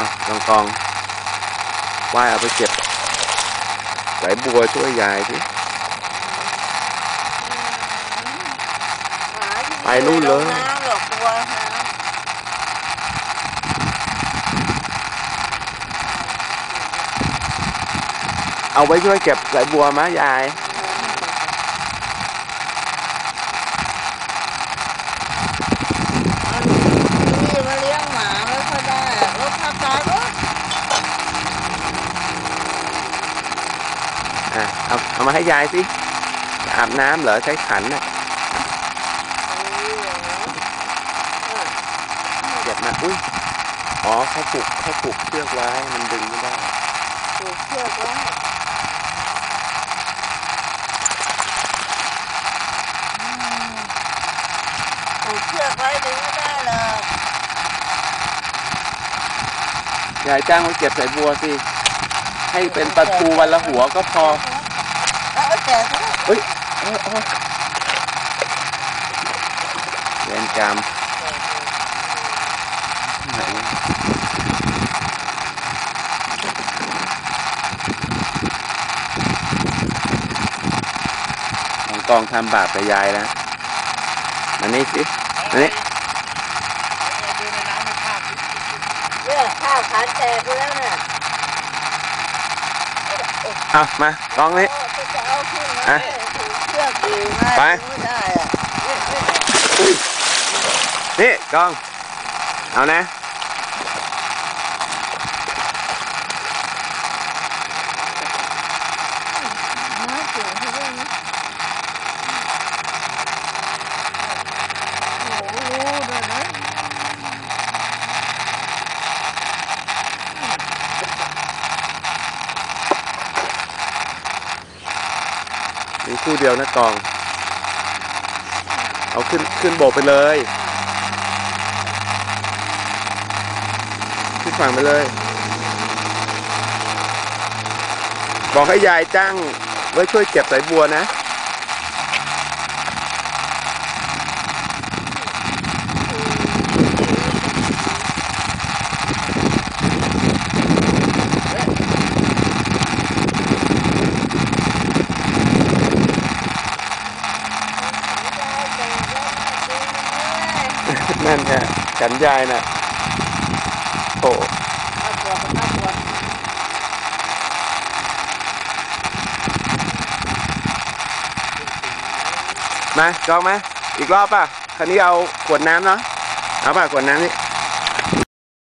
อ้าวกองกองว่ายเอาไปเก็บสายบัวช่วยยายสิไปนู่นเลยน้ำหรอกกลัวน้เอาไว้ช่วยเก็บสายบัวมะยายำนี่มาเลี้ยงหมาไม่ค่อยได้รถขับตายรถ อะ เอาเอามาให้ยายสิจะอาบน้ำเหรอใช้ขันน่ะเก็บมาอุ้ยอ๋อเขาผูกเขาผูกเชือกไว้มันดึงไม่ได้ผูกเชือกไว้ผูกเชือกไว้ดึงไม่ได้หรอกยายจ้างมาเก็บสายบัวสิให้เป็นปลาทูวันละหัวก็พอ แล้วเอาแก่ซะเฮ้ยโอ้ยโอ้ยเรกรรมไหนของกองทำบาปกับยายนะมานี่สิมานี่เนี่ยข้าวขาแตกไปแล้วเนี่ยเอามากองนี้ จะเอาขึ้นมาอะผูกเชือกอยู่ไงไป ไม่ได้อะนี่กอง เอานะ น้าเสียงเขาด้วยนะโอ้โหด้วยนะ มี คู่เดียวนะกอง เอาขึ้นขึ้นโบกไปเลย ขึ้นฝั่งไปเลย บอกให้ยายจ้างไว้ช่วยเก็บสายบัวนะ นั่นไงกันยายน่ะโอ้มากองมอีกรอบป่ะ คราวนี้เอาขวดน้ำเนาะ เอาป่ะขวดน้ำนี่